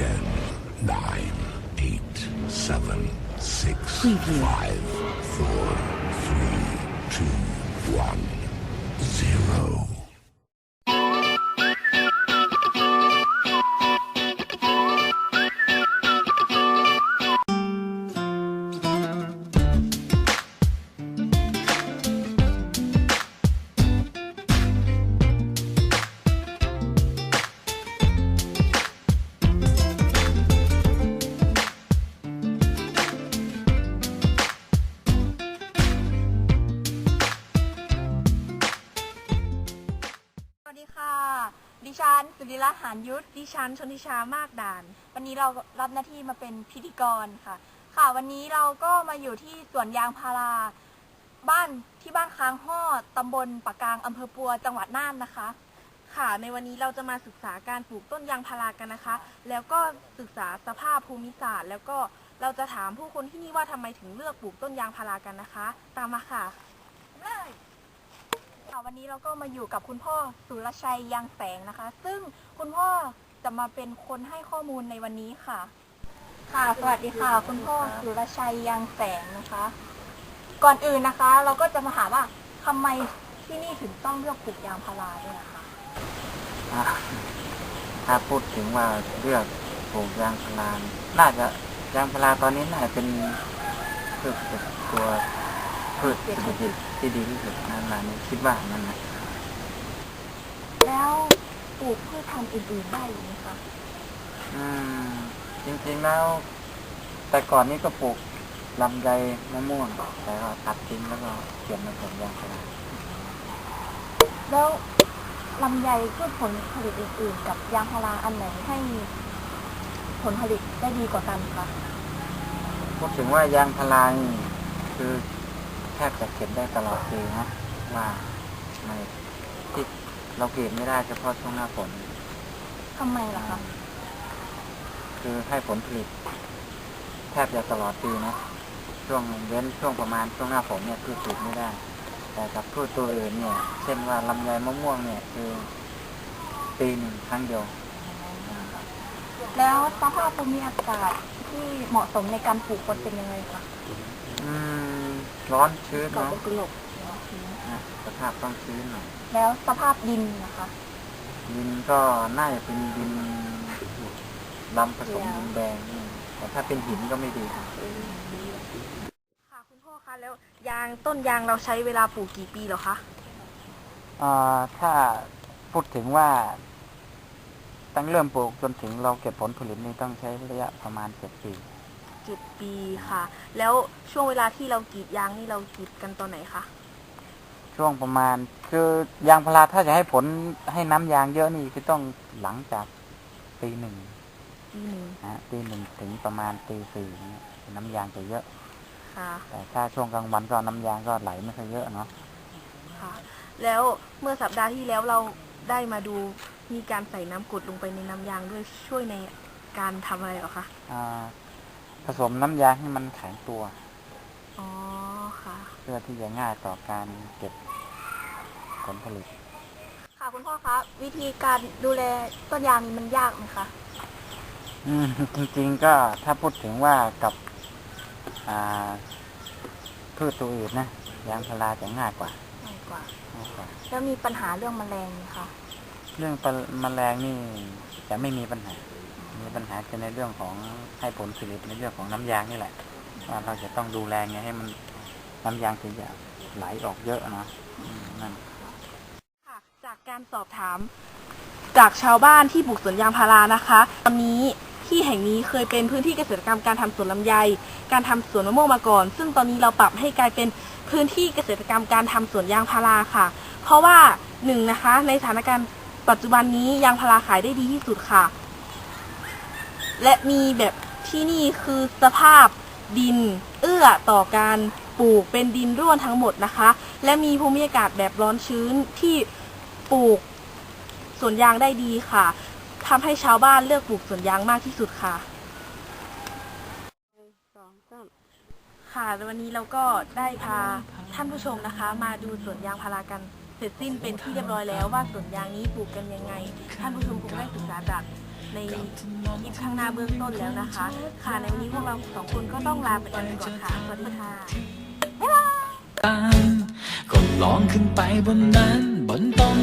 10, 9, 8, 7, 6, Preview. 5, 4, 3, 2, 1, 0. สุริรัตน์หานยุทธดิฉันชนทิชามากด่าน วันนี้เรารับหน้าที่มาเป็นพิธีกรค่ะ ค่ะวันนี้เราก็มาอยู่ที่สวนยางพารา บ้านที่บ้านค้างห่อตำบลปะกางอำเภอปัวจังหวัดน่านนะคะ ค่ะในวันนี้เราจะมาศึกษาการปลูกต้นยางพารากันนะคะ แล้วก็ศึกษาสภาพภูมิศาสตร์ แล้วก็เราจะถามผู้คนที่นี่ว่าทำไมถึงเลือกปลูกต้นยางพารากันนะคะ ตามมาค่ะ ค่ะวันนี้เราก็มาอยู่กับคุณพ่อสุรชัยยังแสงนะคะ ซึ่งคุณพ่อจะมาเป็นคนให้ข้อมูลในวันนี้ค่ะ ค่ะ สวัสดีค่ะ คุณพ่อสุรชัยยังแสงนะคะ ก่อนอื่นนะคะ เราก็จะมาถามว่าทำไมที่นี่ถึงต้องเลือกปลูกยางพาราด้วยนะคะอะถ้าพูดถึงว่าเลือกปลูกยางพาราน่าจะยางพาราตอนนี้น่าจะเป็นพืชตัว พืชเศรษฐกิจที่ดีที่สุดนั่นแหละนี่คิดว่านั่นนะแล้วปลูกพืชพันธุ์อื่นๆได้ไหมคะอืมจริงๆแล้ว แต่ก่อนนี้ก็ปลูกลำไยมะม่วงแต่ก็ตัดทิ้งแล้วก็เปลี่ยนมาปลูกยางพาราแล้วลำไยพืชผลผลิตอื่นๆ กับยางพาราอันไหนให้ผลผลิตได้ดีกว่ากันคะพูดถึงว่ายางพารานี่คือ บจะเก็บได้ตลอดปีนะว่าไม่ที่เราเก็บไม่ได้เฉพาะช่วงหน้าฝนทำไมล่ะคะคือให้ผลผลิตแทบจะตลอดปีนะช่วงเว้นช่วงประมาณช่วงหน้าฝนเนี่ยพืชปลูกไม่ได้ แต่กับพืชตัวอื่นเนี่ย เช่นว่าลำไยมะม่วงเนี่ยคือปีหนึ่งครั้งเดียวอ่าแล้วสภาพภูมิอากาศที่เหมาะสมในการปลูกควรเป็นยังไงคะอืม ร้อนชื้นก่อนเนาะเป็นกลบอะสภาพต้องชื้นหน่อยแล้วสภาพดินนะคะดินก็น่าจะเป็นดินดำผสมดินแดงนี่แต่ถ้าเป็นหินก็ไม่ดีครับค่ะคุณพ่อคะแล้วยางต้นยางเราใช้เวลาปลูกกี่ปีเหรอคะอ่าถ้าพูดถึงว่า ตั้งเริ่มปลูกจนถึงเราเก็บผลผลิตนี่ต้องใช้ระยะประมาณเจ็ดปีเจ็ดปีค่ะ แล้วช่วงเวลาที่เรากรีดยางนี่เรากรีดกันตอนไหนคะช่วงประมาณ คือยางพาราถ้าจะให้ผลให้น้ำยางเยอะนี่คือต้องหลังจากปีหนึ่งปีหนึ่งนะฮะปีหนึ่งถึงประมาณปีสี่เนี่ยน้ำยางจะเยอะ ค่ะแต่ถ้าช่วงกลางวันก็น้ำยางก็ไหลไม่ค่อยเยอะเนาะค่ะ แล้วเมื่อสัปดาห์ที่แล้วเราได้มาดูมีการใส่น้ำกรดลงไปในน้ำยางด้วยช่วยในการทำอะไรเหรอคะ อ่า ผสมน้ำยางให้มันแข็งตัว อ๋อค่ะ เพื่อที่จะง่ายต่อการเก็บผลผลิต ค่ะคุณพ่อคะวิธีการดูแลต้นยางนี่มันยากไหมคะอืมจริงๆก็ถ้าพูดถึงว่ากับอ่าพืชตัวอื่นนะยางพาราจะง่ายกว่าง่ายกว่า ง่ายกว่า แล้วมีปัญหาเรื่องแมลงไหมคะ เรื่องปะแมลงนี่จะไม่มีปัญหา มีปัญหาจะในเรื่องของให้ผลผลิตในเรื่องของน้ำยางนี่แหละว่าเราจะต้องดูแลไงให้มันน้ำยางถึงจะไหลออกเยอะเนาะนั่นค่ะจากการสอบถาม จากชาวบ้านที่ปลูกสวนยางพารานะคะ ตอนนี้ที่แห่งนี้เคยเป็นพื้นที่เกษตรกรรมการทำสวนลำไย การทำสวนมะม่วงมาก่อน ซึ่งตอนนี้เราปรับให้กลายเป็นพื้นที่เกษตรกรรมการทำสวนยางพาราค่ะ เพราะว่าหนึ่งนะคะ ในสถานการณ์ปัจจุบันนี้ยางพาราขายได้ดีที่สุดค่ะ และมีแบบที่นี่คือสภาพดิน เอื้อต่อการปลูกเป็นดินร่วนทั้งหมดนะคะ และมีภูมิอากาศแบบร้อนชื้นที่ปลูกสวนยางได้ดีค่ะทำให้ชาวบ้านเลือกปลูกสวนยางมากที่สุดค่ะค่ะวันนี้เราก็ได้พาท่านผู้ชมนะคะ มาดูสวนยางพารากันเสร็จสิ้นเป็นที่เรียบร้อยแล้วว่าสวนยางนี้ปลูกกันยังไง ท่านผู้ชมคงได้ศึกษาจาก ในอีกข้างหน้าเบื้องต้นแล้วนะคะ ค่ะในวันนี้พวกเราสองคนก็ต้องลาไปกันก่อนค่ะสวัสดีค่ะบ๊ามก็ลองขึ้นไปบนนั้นบน